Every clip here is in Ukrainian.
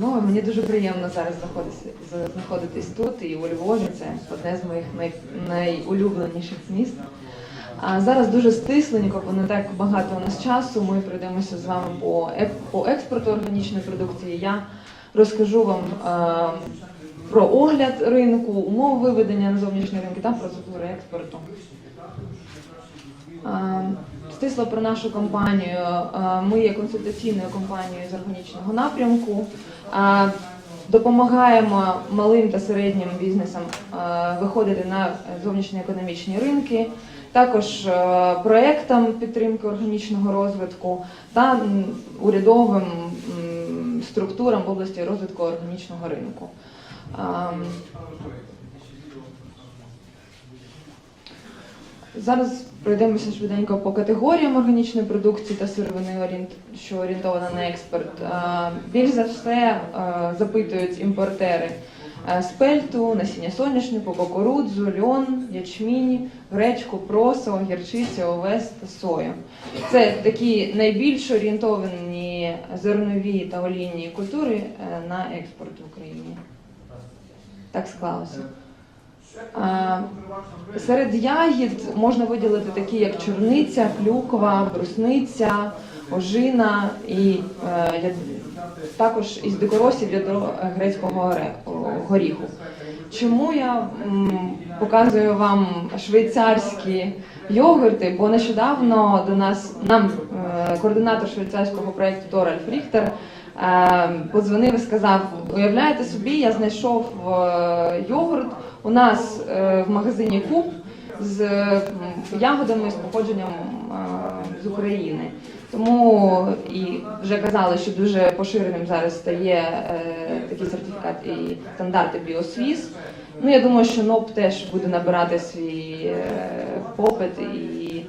панове, мені дуже приємно зараз знаходитись, знаходитись тут і у Львові. Це одне з моїх най, найулюбленіших міст. А зараз дуже стисленько, бо не так багато у нас часу. Ми пройдемося з вами по, по експорту органічної продукції. Я розкажу вам е, про огляд ринку, умови виведення на зовнішні ринки та процедури експорту. Е, Стисло про нашу компанію. Ми є консультаційною компанією з органічного напрямку. Допомагаємо малим та середнім бізнесам е, виходити на зовнішньоекономічні ринки, також е, проектам підтримки органічного розвитку та урядовим структурам в області розвитку органічного ринку. Зараз пройдемося швиденько по категоріям органічної продукції та сировини, що орієнтована на експорт. Більш за все запитують імпортери спельту, насіння соняшнику, кукурудзу, льон, ячмінь, гречку, просо, гірчицю, овес та сою. Це такі найбільш орієнтовані зернові та олійні культури е, на експорт в Україні. Так склалося. Е, Серед ягід можна виділити такі, як чорниця, клюква, брусниця, ожина і е, також із дикоросів ядро грецького горіху. Чому я показую вам швейцарські йогурти? Бо нещодавно до нас нам е, координатор швейцарського проєкту Торальф Ріхтер подзвонив і сказав: уявляєте собі, я знайшов йогурт у нас е, в магазині Куб з м, ягодами з походженням е, з України. Тому і вже казали, що дуже поширеним зараз стає е, такий сертифікат і стандарти Біосвіс. Ну я думаю, що НОП теж буде набирати свій е, попит і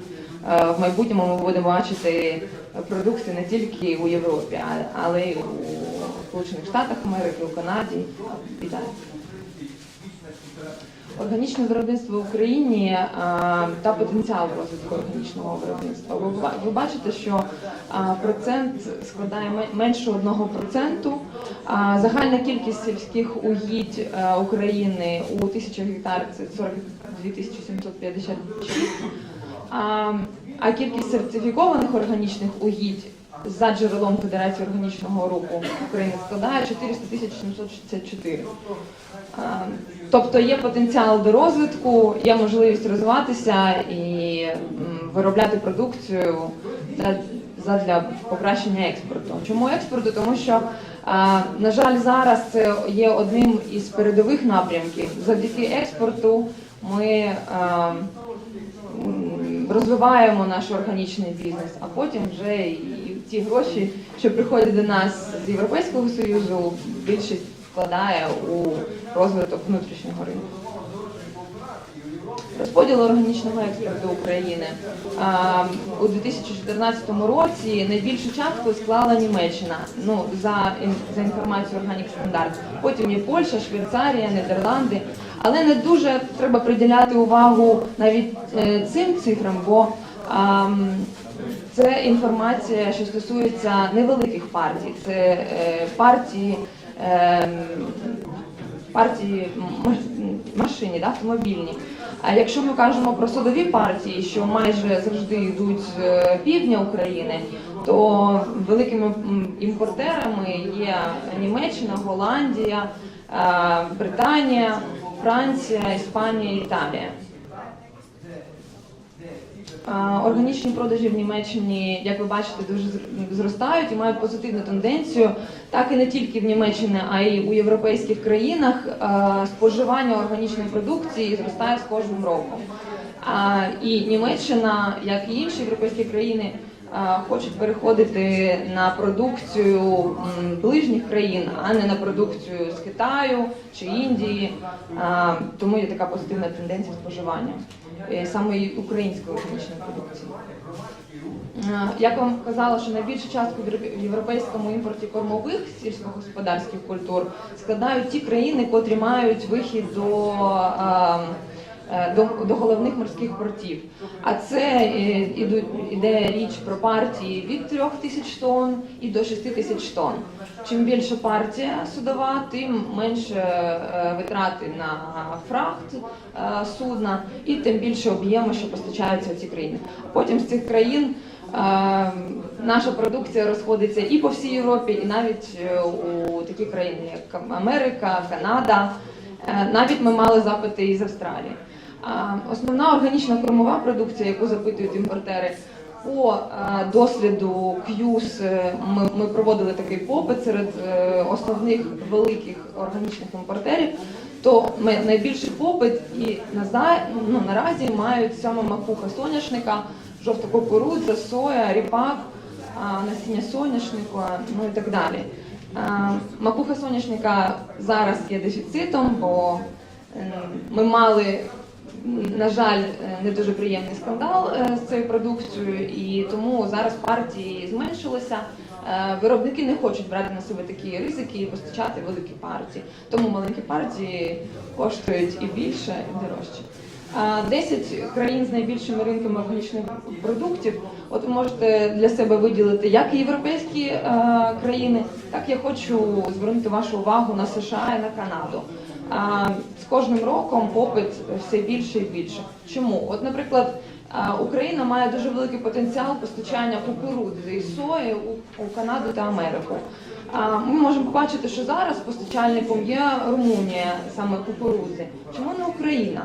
е, в майбутньому ми будемо бачити продукти не тільки у Європі, але й у Сполучених Штатах Америки, у Канаді і далі. Органічне виробництво в Україні та потенціал розвитку органічного виробництва. Ви, ба- ви бачите, що процент складає ме- менше 1%. Загальна кількість сільських угідь України у тисячах гектар це 42 756. А, а кількість сертифікованих органічних угідь за джерелом Федерації органічного руху України складає 400 764. Тобто є потенціал до розвитку, є можливість розвиватися і виробляти продукцію для, покращення експорту. Чому експорту? Тому що, на жаль, зараз це є одним із передових напрямків. Завдяки експорту ми розвиваємо наш органічний бізнес, а потім вже і ті гроші, що приходять до нас з Європейського Союзу, більшість вкладає у розвиток внутрішнього ринку. Розподіл органічного експорту України у 2014 році найбільшу частку склала Німеччина. Ну за за інформацією Organic Standard. Потім є Польща, Швейцарія, Нідерланди. Але не дуже треба приділяти увагу навіть е, цим цифрам, бо це інформація, що стосується невеликих партій. Це е, партії. ем, партії машині, да, автомобільні. А якщо ми кажемо про судові партії, що майже завжди йдуть з е, півдня України, то великими імпортерами є Німеччина, Голландія, е, Британія, Франція, Іспанія, Італія. Органічні продажі в Німеччині, як ви бачите, дуже зростають і мають позитивну тенденцію. Так і не тільки в Німеччині, а й у європейських країнах споживання органічної продукції зростає з кожним роком. І Німеччина, як і інші європейські країни, хочуть переходити на продукцію ближніх країн, а не на продукцію з Китаю чи Індії. Тому є така позитивна тенденція споживання саме української органічної продукції. Е, Як вам казала, що найбільшу частку в європейському імпорті кормових сільськогосподарських культур складають ті країни, котрі мають вихід до е, е, до, до головних морських портів. А це е, іду- іде річ про партії від 3 тисяч тонн і до 6 тисяч тонн. Чим більше партія судова, тим менше е, витрати на фрахт е, судна, і тим більше об'єми, що постачаються в ці країни. Потім з цих країн е, наша продукція розходиться і по всій Європі, і навіть е, у такі країни, як Америка, Канада. Е, Навіть ми мали запити із Австралії. Основна органічна кормова продукція, яку запитують імпортери, по досліду QS е, ми, проводили такий попит серед е, основних великих органічних імпортерів. То найбільший попит і ну, наразі мають саме макуха соняшника, жовта кукурудза, соя, ріпак, насіння соняшнику, ну і так далі. Макуха соняшника зараз є дефіцитом, бо е, ми мали, на жаль, е, не дуже приємний скандал е, з цією продукцією, і тому зараз партії зменшилися. Е, Виробники не хочуть брати на себе такі ризики і постачати великі партії. Тому маленькі партії коштують і більше, і дорожче. А, 10 країн з найбільшими ринками органічних продуктів. От ви можете для себе виділити як і європейські країни, так я хочу звернути вашу увагу на США і на Канаду. З кожним роком попит все більше і більше. Чому? От, наприклад, Україна має дуже великий потенціал постачання кукурудзи і сої у, Канаду та Америку. Ми можемо побачити, що зараз постачальником є Румунія, саме кукурудзи. Чому не Україна?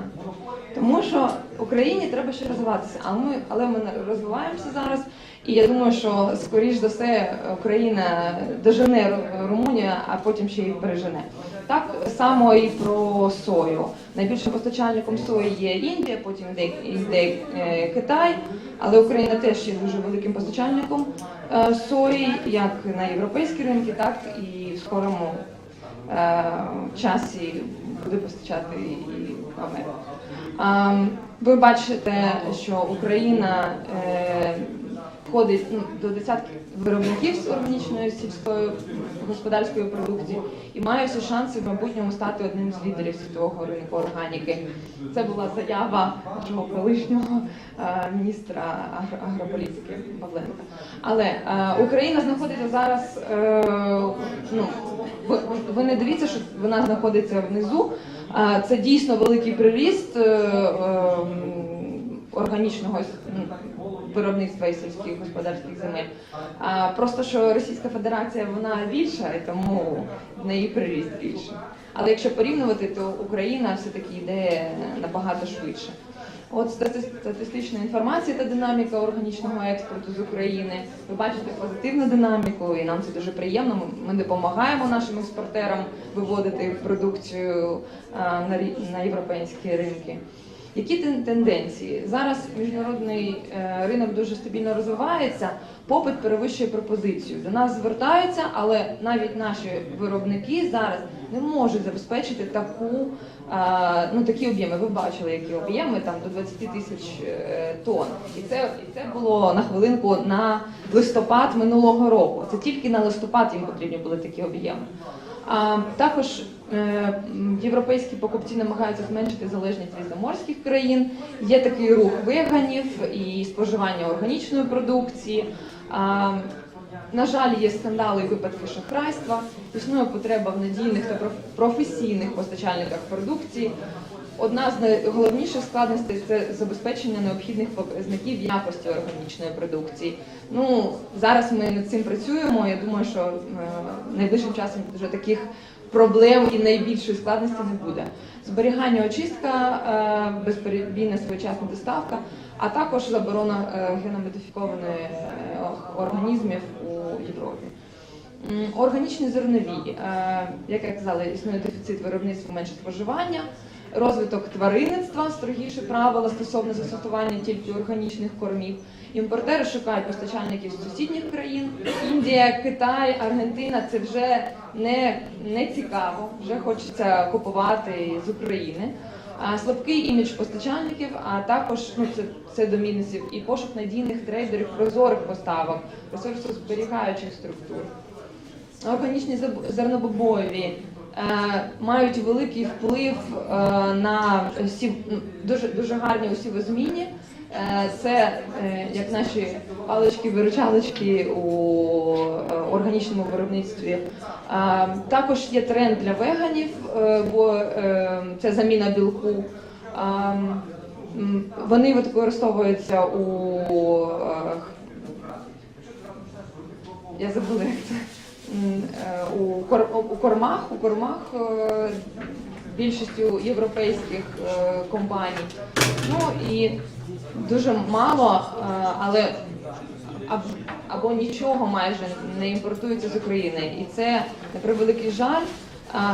Тому що Україні треба ще розвиватися, але ми, але ми розвиваємося зараз. І я думаю, що скоріш за все Україна дожене Ру- Румунію, а потім ще й пережене. Так само і про сою. Найбільшим постачальником сої є Індія, потім йде, е, Китай, але Україна теж є дуже великим постачальником е, сої, як на європейські ринки, так і в скорому е, часі буде постачати і в Америку. Ви бачите, що Україна входить ну, до десятків виробників з органічної сільської господарської продукції і має всі шанси в майбутньому стати одним з лідерів світового ринку органіки. Це була заява нашого колишнього е, міністра агро- агрополітики Павленка. Але е, Україна знаходиться зараз. Е, ну, ви, ви не дивіться, що вона знаходиться внизу. А, Це дійсно великий приріст е, е, органічного ну, виробництва і сільських господарських земель. А, Просто що Російська Федерація вона більша, тому в неї приріст більше. Але якщо порівнювати, то Україна все-таки йде набагато швидше. От статистична інформація та динаміка органічного експорту з України. Ви бачите позитивну динаміку, і нам це дуже приємно. Ми- допомагаємо нашим експортерам виводити продукцію на європейські ринки. Які тенденції? Зараз міжнародний е, ринок дуже стабільно розвивається, попит перевищує пропозицію. До нас звертаються, але навіть наші виробники зараз не можуть забезпечити таку, е, ну, такі об'єми. Ви бачили, які об'єми там до 20 тисяч е, тонн. І це, і це було на хвилинку на листопад минулого року. Це тільки на листопад їм потрібні були такі об'єми. А також європейські покупці намагаються зменшити залежність від заморських країн. Є такий рух веганів і споживання органічної продукції. На жаль, є скандали і випадки шахрайства. Існує потреба в надійних та професійних постачальниках продукції. Одна з найголовніших складностей це забезпечення необхідних показників якості органічної продукції. Ну зараз ми над цим працюємо. Я думаю, що е, найближчим часом вже таких проблем і найбільшої складності не буде. Зберігання, очистка, е, безперебійна своєчасна доставка, а також заборона е, геномодифікованих е, організмів у Європі. Органічні зернові, як я казала, існує дефіцит виробництва менше споживання, розвиток тваринництва, строгіші правила стосовно застосування тільки органічних кормів. Імпортери шукають постачальників з сусідніх країн. Індія, Китай, Аргентина це вже не, не цікаво, вже хочеться купувати з України. А слабкий імідж постачальників, а також ну це, це до мінусів, і пошук надійних трейдерів, прозорих поставок, ресурсозберігаючих структур. Органічні е, мають великий вплив е, на всі дуже дуже гарні усівозмінні. Е, Це е, як наші палички-виручалочки у е, органічному виробництві. Е, Також є тренд для веганів, е, бо е, це заміна білку. Е, Вони використовуються у е, я забула, як це е, у, кор, у кормах, у кормах е, більшістю європейських е, компаній. Ну і дуже мало, е, але або нічого майже не імпортується з України. І це на превеликий жаль,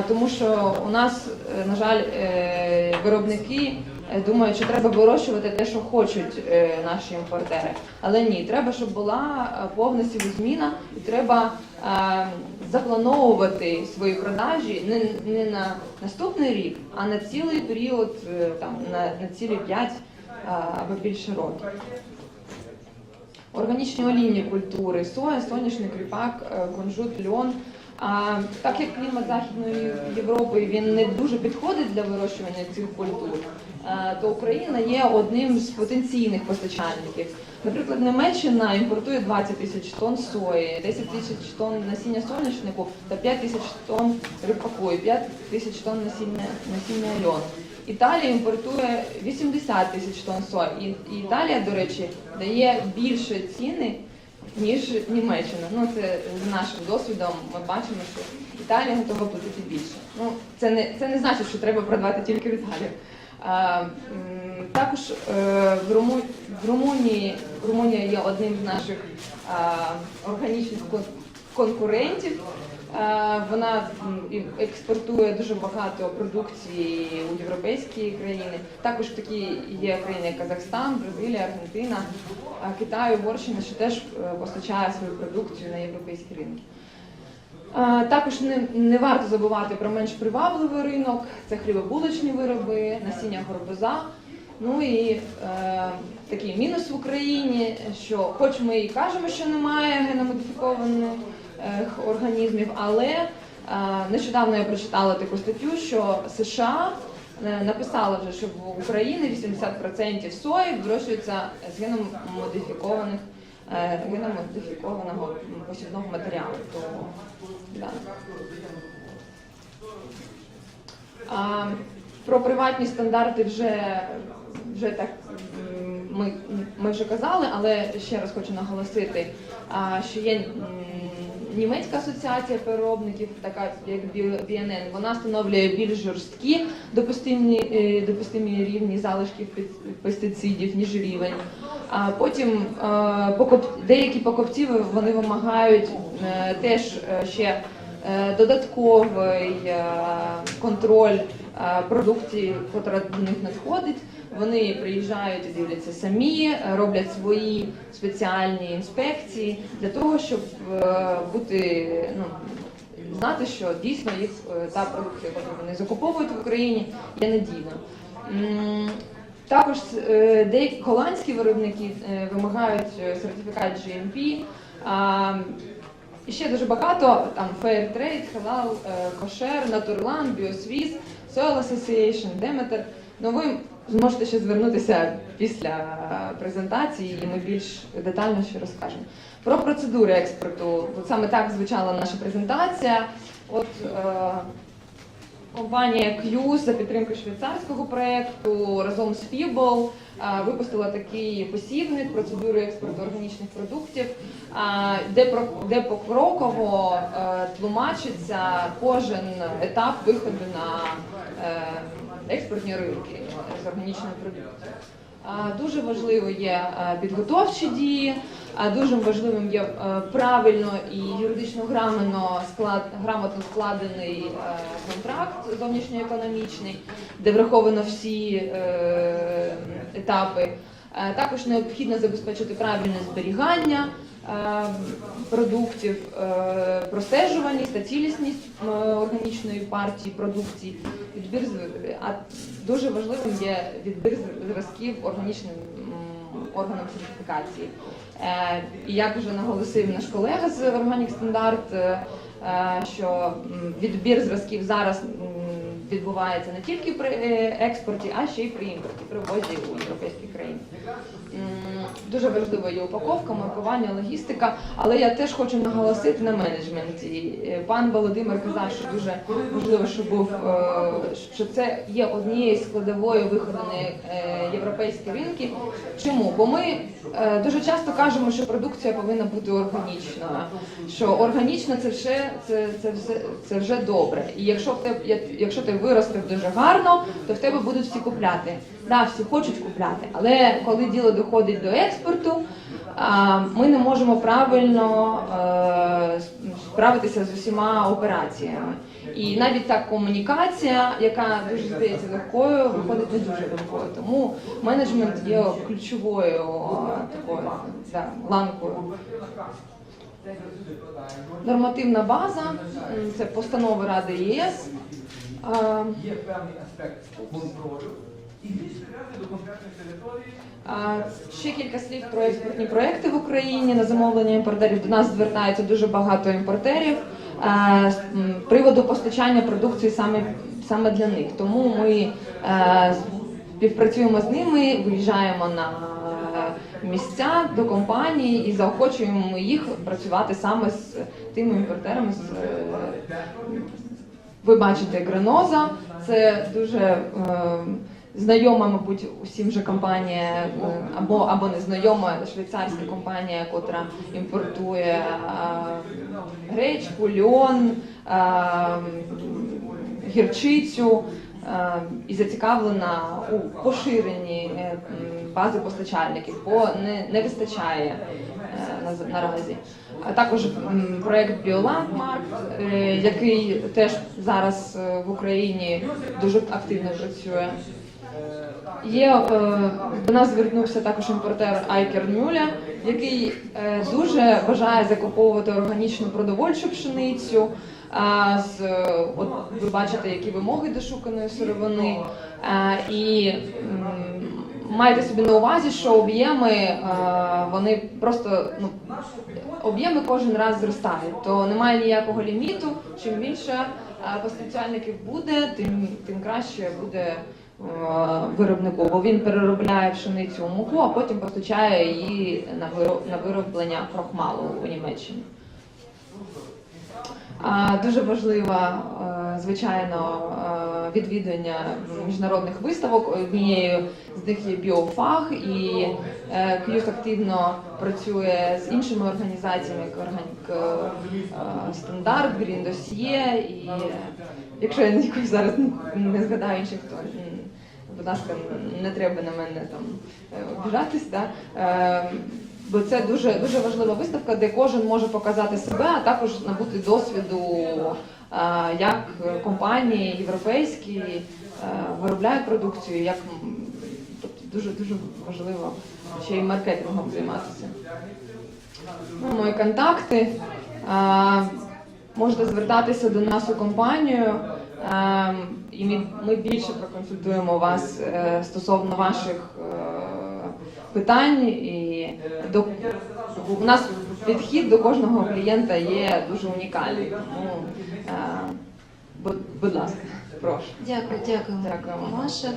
тому що у нас, е, на жаль, е, виробники е, думають, що треба вирощувати те, що хочуть е, наші імпортери. Але ні, треба, щоб була е, повна сівозміна, і треба е, заплановувати свої продажі не, не на наступний рік, а на цілий період, е, там на, на цілі 5 або більше років. Органічні олійні культури, соя, соняшник, ріпак, е, кунжут, льон. А, так як клімат Західної Європи він не дуже підходить для вирощування цих культур, е, то Україна є одним з потенційних постачальників. Наприклад, Німеччина імпортує 20 тисяч тонн сої, 10 тисяч тонн насіння соняшнику та 5 тисяч тонн ріпаку і 5 тисяч тонн насіння, насіння льону. Італія імпортує 80 тисяч тонн сої. І, Італія, до речі, дає більше ціни, ніж Німеччина. Ну це з нашим досвідом ми бачимо, що Італія готова платити більше. Ну це не це не значить, що треба продавати тільки в Італію. А, також е, в, Руму, в Румунії Румунія є одним з наших а, органічних конкурентів. Е, Вона експортує дуже багато продукції у європейські країни. Також такі є країни, як Казахстан, Бразилія, Аргентина, Китай, Угорщина, що теж е, постачає свою продукцію на європейські ринки. Е, Також не, не варто забувати про менш привабливий ринок, це хлібобулочні вироби, насіння горбуза. Ну і е, такий мінус в Україні, що хоч ми і кажемо, що немає геномодифікованих організмів, але е, нещодавно я прочитала таку статтю, що США е, написала вже, що в Україні 80% сої вирощується з геном модифікованих е, геномодифікованого посівного матеріалу. То, да. А, про приватні стандарти вже, вже так ми, ми вже казали, але ще раз хочу наголосити, що є німецька асоціація переробників, така як BNN, вона встановлює більш жорсткі допустимі, е, допустимі рівні залишків пес- пестицидів, ніж рівень. А потім е, деякі покупці вони вимагають е, теж ще додатковий контроль продукції, яка до них надходить. Вони приїжджають і дивляться самі, роблять свої спеціальні інспекції для того, щоб е, бути ну. Знати, що дійсно їх е, та продукція, яку вони закуповують в Україні, є надійною. М, Також е, деякі голландські виробники вимагають сертифікат GMP. І ще дуже багато там Fair Trade, Halal, Kosher, Naturland, BioSwiss, Soil Association, Demeter. Ви зможете ще звернутися після презентації, і ми більш детально ще розкажемо. Про процедури експорту. От саме так звучала наша презентація. От е, Компанія Q за підтримки швейцарського проєкту разом з Fibol е, випустила такий посібник процедури експорту органічних продуктів, е, де про де покроково е, тлумачиться кожен етап виходу на е, експортні ринки з органічної продукції. Дуже важливо є підготовчі дії, дуже важливим є правильно і юридично грамотно склад грамотно складений контракт зовнішньоекономічний, де враховано всі е, етапи. Е, Також необхідно забезпечити правильне зберігання продуктів, е, простежуваність та цілісність е, органічної партії продукції. Відбір а дуже важливим є відбір зразків органічним м, органом сертифікації. Е, І як вже наголосив наш колега з Organic Standard, е, е, що відбір зразків зараз відбувається не тільки при е, експорті, а ще й при імпорті, при ввозі у європейські країни. Дуже важлива є упаковка, маркування, логістика, але я теж хочу наголосити на менеджменті. Е, Пан Володимир казав, що дуже важливо, щоб був е, що це є однією складовою виходу на європейські ринки. Чому? Бо ми дуже часто кажемо, що продукція повинна бути органічною. Що органічно це вже це, це все це вже добре. І якщо в якщо ти виростив дуже гарно, то в тебе будуть всі купляти. Да, всі хочуть купляти, але коли діло доходить до експорту, ми не можемо правильно е, справитися з усіма операціями. І навіть та комунікація, яка дуже здається легкою, виходить не дуже легкою. Тому менеджмент є ключовою е, такою да, ланкою. Нормативна база це постанови Ради ЄС. А, Є певний аспект контролю і більш прив'язаний до конкретної території. Ще кілька слів про експортні проекти в Україні на замовлення імпортерів. До нас звертається дуже багато імпортерів з приводу постачання продукції саме, саме для них. Тому ми е, співпрацюємо з ними, виїжджаємо на е, місця до компаній і заохочуємо їх працювати саме з тими імпортерами. З, е, ви бачите Греноза, це дуже е, знайома, мабуть, усім же компанія, е, або, або незнайома швейцарська компанія, котра імпортує е, гречку, льон, е, гірчицю е, і зацікавлена у поширенні е, бази постачальників, бо не, не вистачає е, на- наразі. А також проект Біоландмарк, е, який теж зараз е, в Україні дуже активно працює. Є е, до нас звернувся також імпортер Айкер Мюля, який дуже бажає закуповувати органічну продовольчу пшеницю. А, з, от ви бачите, які вимоги до шуканої сировини. А, і м, майте собі на увазі, що об'єми е, вони просто ну, об'єми кожен раз зростають, то немає ніякого ліміту. Чим більше е, постачальників буде, тим, тим краще буде е, виробнику, бо він переробляє пшеницю у муку, а потім постачає її на виро- на вироблення крохмалу у Німеччині. Дуже важливо, е, звичайно, е, відвідування міжнародних виставок. Однією з них є біофаг, і е, К'юс активно працює з іншими організаціями, як Органік Стандарт, Green Dossier. І якщо я ніколи зараз не- згадаю інших, то будь ласка, не треба на мене там обіжатись. Да? Бо це дуже дуже важлива виставка, де кожен може показати себе, а також набути досвіду, е, як компанії європейські е, виробляють продукцію, як тобто дуже дуже важливо ще й маркетингом займатися. Ну, мої контакти. Е, Можете звертатися до нас у компанію, і ми, більше проконсультуємо вас стосовно ваших питань. І до, у нас підхід до кожного клієнта є дуже унікальний. Тому, е, будь, ласка, прошу. Дякую, дякую. Дякую. Маша.